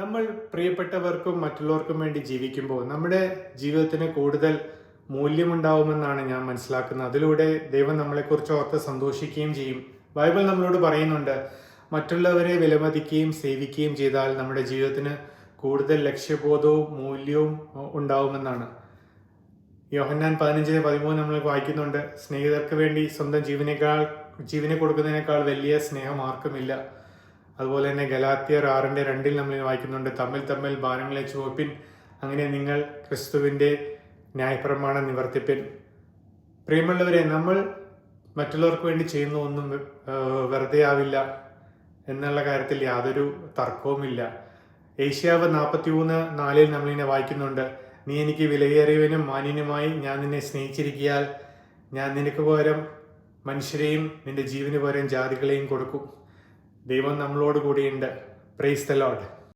നമ്മൾ പ്രിയപ്പെട്ടവർക്കും മറ്റുള്ളവർക്കും വേണ്ടി ജീവിക്കുമ്പോൾ നമ്മുടെ ജീവിതത്തിന് കൂടുതൽ മൂല്യമുണ്ടാവുമെന്നാണ് ഞാൻ മനസ്സിലാക്കുന്നത്. അതിലൂടെ ദൈവം നമ്മളെക്കുറിച്ച് ഓർത്ത് സന്തോഷിക്കുകയും ചെയ്യും. ബൈബിൾ നമ്മളോട് പറയുന്നുണ്ട് മറ്റുള്ളവരെ വിലമതിക്കുകയും സേവിക്കുകയും ചെയ്താൽ നമ്മുടെ ജീവിതത്തിന് കൂടുതൽ ലക്ഷ്യബോധവും മൂല്യവും ഉണ്ടാവുമെന്നാണ്. യോഹന്നാൻ പതിനഞ്ചിന് പതിമൂന്ന് നമ്മൾ വായിക്കുന്നുണ്ട് സ്നേഹിതർക്ക് വേണ്ടി സ്വന്തം ജീവനേക്കാൾ ജീവനെ കൊടുക്കുന്നതിനേക്കാൾ വലിയ സ്നേഹം ആർക്കുമില്ല അതുപോലെ തന്നെ ഗലാത്തിയർ ആറിന്റെ രണ്ടിൽ നമ്മൾ വായിക്കുന്നുണ്ട്. തമ്മിൽ തമ്മിൽ ഭാരങ്ങളെ ചുവപ്പിൻ അങ്ങനെ നിങ്ങൾ ക്രിസ്തുവിന്റെ ന്യായപ്രമാണം നിവർത്തിപ്പിൻ. പ്രിയമുള്ളവരെ നമ്മൾ മറ്റുള്ളവർക്ക് വേണ്ടി ചെയ്യുന്ന ഒന്നും വെറുതെ ആവില്ല എന്നുള്ള കാര്യത്തിൽ യാതൊരു തർക്കവുമില്ല. ഏഷ്യാവ് നാൽപ്പത്തി മൂന്ന് നാലിൽ നമ്മളിങ്ങനെ വായിക്കുന്നുണ്ട്. നീ എനിക്ക് വിലയേറിയവനും മാന്യനുമായി ഞാൻ നിന്നെ സ്നേഹിച്ചിരിക്കിയാൽ ഞാൻ നിനക്ക് പകരം മനുഷ്യരെയും നിന്റെ ജീവന് പകരം ജാതികളെയും കൊടുക്കും. ദൈവം നമ്മളോട് കൂടിയുണ്ട്. Praise the load